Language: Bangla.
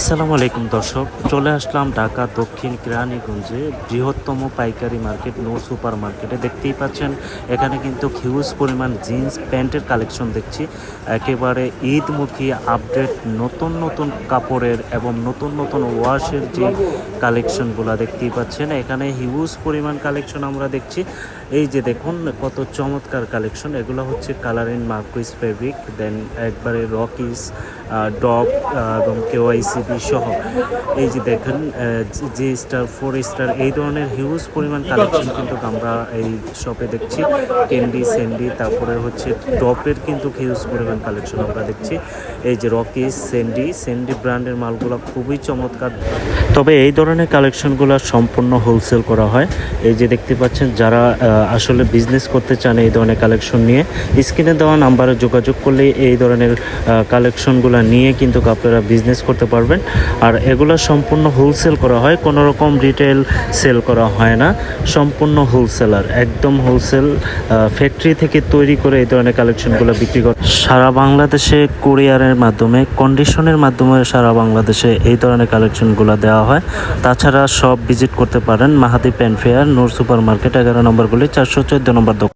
আসসালামু আলাইকুম দর্শক, চলে আসলাম ঢাকা দক্ষিণ কেরানীগঞ্জে বৃহত্তম পাইকারি মার্কেট, নূর সুপার মার্কেটে। দেখতেই পাচ্ছেন, এখানে কিন্তু হিউজ পরিমাণ জিন্স প্যান্টের কালেকশন দেখছি। একেবারে ঈদমুখী আপডেট নতুন নতুন কাপড়ের এবং নতুন নতুন ওয়াশের যে কালেকশনগুলো দেখতেই পাচ্ছেন, এখানে হিউজ পরিমাণ কালেকশন আমরা দেখছি। এই যে দেখুন, কত চমৎকার কালেকশন এগুলো হচ্ছে কালারিং মার্কুইস ফেব্রিক দেন একবারে রকিস ডপ এবং সহ। এই যে দেখেন জি স্টার ফোর স্টার এই ধরনের হিউজ পরিমাণ কালেকশন কিন্তু আমরা এই শপে দেখছি। ক্যান্ডি স্যান্ডি তারপরে হচ্ছে টপের কিন্তু হিউজ পরিমাণ কালেকশন আমরা দেখছি। এই যে রকি স্যান্ডি স্যান্ডি ব্র্যান্ডের মালগুলো খুবই চমৎকার। তবে এই ধরনের কালেকশনগুলো সম্পূর্ণ হোলসেল করা হয়। এই যে দেখতে পাচ্ছেন, যারা আসলে বিজনেস করতে চান এই ধরনের কালেকশন নিয়ে, স্ক্রিনে দেওয়া নাম্বারে যোগাযোগ করলে এই ধরনের কালেকশনগুলো নিয়ে কিন্তু আপনারা বিজনেস করতে পারবেন। আর এগুলো সম্পূর্ণ হোলসেল করা হয় কোনো রকম রিটেল সেল করা হয় না। সম্পূর্ণ হোলসেলার একদম হোলসেল ফ্যাক্টরি থেকে তৈরি করে এই ধরনের কালেকশনগুলো বিক্রি করে সারা বাংলাদেশে কুরিয়ারের মাধ্যমে কন্ডিশনের মাধ্যমে সারা বাংলাদেশে এই ধরনের কালেকশনগুলো দেওয়া হয়। তাছাড়া সব ভিজিট করতে পারেন Mahadi pan fair Noor super market এগারো নম্বরগুলি চারশো চোদ্দ নম্বর দোকান।